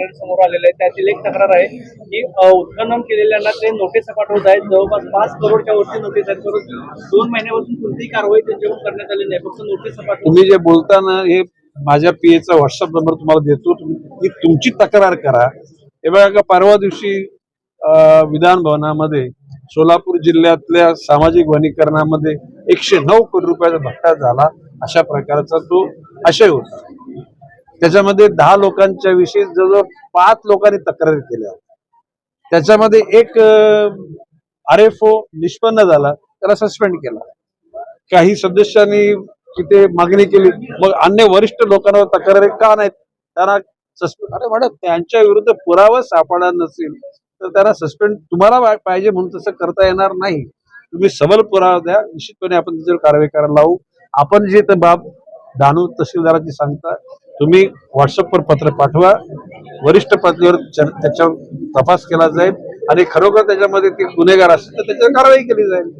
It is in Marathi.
कंप्लेंट समोर आलेले आहे. त्यातील एक तक्रार आहे की उत्खनन केलेल्यांना ते नोटीस पाठवत आहेत. जवळपास पाच करोडच्या वरती नोटीस आहेत. परंतु दोन महिन्यापासून कोणतीही कारवाई त्यांच्यावर करण्यात आली नाही. फक्त नोटीस पाठवून तुम्ही जे बोलताना हे माझ्या पीएचा व्हॉट्सअप नंबर तुम्हाला देतो. तुम्ही तुमची तक्रार करा. हे बघा परवा दिवशी विधान भवनामध्ये सोलापूर जिल्ह्यातल्या सामाजिक वनीकरणामध्ये एकशे नऊ कोटी रुपयाचा भट्टा झाला अशा प्रकारचा तो आशय होता. त्याच्यामध्ये दहा लोकांच्या विषयी जवळजवळ पाच लोकांनी तक्रारी केल्या त्याच्यामध्ये एक आर एफ ओ निष्पन्न झाला त्याला सस्पेंड केला. काही सदस्यांनी तिथे मागणी केली. मग अन्य वरिष्ठ लोकांवर तक्रारी का नाहीत? त्यांना सस्पेंड अरे मॅडम त्यांच्या विरुद्ध पुरावा सापडा नसेल तर त्यांना सस्पेंड तुम्हाला पाहिजे म्हणून तसं करता येणार नाही. तुम्ही सबल पुरावा द्या. निश्चितपणे आपण त्याच्यावर कारवाई करायला लावू. आपण जे बाब दानू तहसीलदाराची सांगता तुम्ही व्हॉट्सअपवर पत्र पाठवा. वरिष्ठ पातळीवर त्याच्यावर तपास केला जाईल. आणि खरोखर त्याच्यामध्ये ते गुन्हेगार असतील तर त्याच्यावर कारवाई केली जाईल.